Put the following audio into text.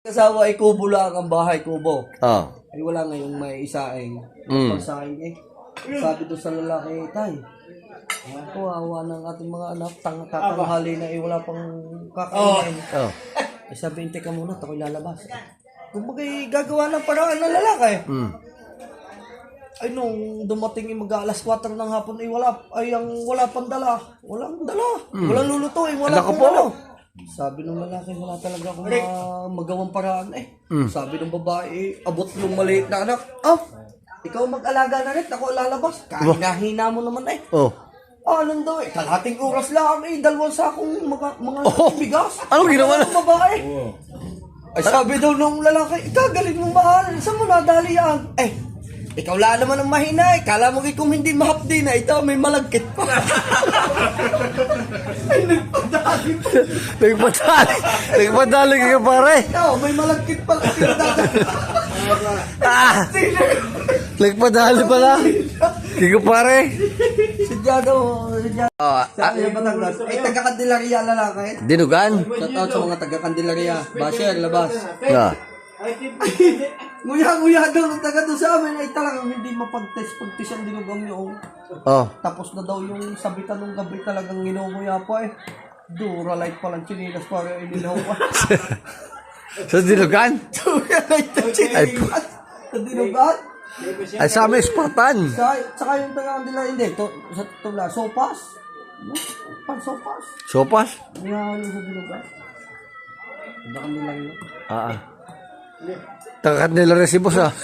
Kasawa ay kubo lang ang bahay, kubo. Oh. Ay wala ngayong may isaing. Mm. Pagsaing eh. Sabi doon sa lalaki, tay, ako, awa ng ating mga anak, tang tatanghali na eh, wala pang kakainin. Oh. Eh, sabi, "Hintay ka muna, ako'y lalabas. Kung bagay gagawa ng paraan ng lalaki. Mm. Ay, nung dumating yung mag alas 4 ng hapon, ay wala, ay ang wala pang dala. Walang dala. Walang luluto, eh, wala. Naku pang po. ano. Sabi ng lalaki, wala talaga akong ma- magawang paraan eh. Hmm. Sabi ng babae, abot ng maliit na anak, ah, ikaw mag-alaga na rin, ako lalabas. Kahina mo naman eh. Oh. Ah, anong daw eh, kalahating oras lang eh, dalawang sakong mga, mga Oh. bigas. Anong ginawa na? Ng babae. Ay sabi daw nung lalaki, ikaw galing mo mahal, saan mo nadali yan? Eh, ikaw lang naman ang mahina eh. Kala mo kung hindi mahapdi na, ito may malagkit pa. Ay, nagpadali pa. Nagpadali. Ka pare. Ikaw, may malagkit pa kasi nadali. Ah! Nagpadali pala. Kiko pare. Si Jado, si Jado. Oh, Sa ah, Batangas. Eh, taga-Candelaria lalaki. dinugan. Shout out sa mga taga-Candelaria. Basher, labas. Ah. Nguya-nguya daw ng taga doon sa amin ay talagang hindi mapag-test pag-test ang dinugang yung Oh. tapos na daw yung sabitan ng gabi talagang nginunguya pa eh. Dura light pa lang chinilas para inilaw pa. Sa dinugan? Dura light na chinilas. Sa dinugan. Ay sa amin, Spartan. Sa, saka yung taga nila hindi. To, sa tula, sopas. No? Pan sopas. Sopas? Nihalo sa dinugan. Baka nila yun. Ah. Takat nila resibos ah.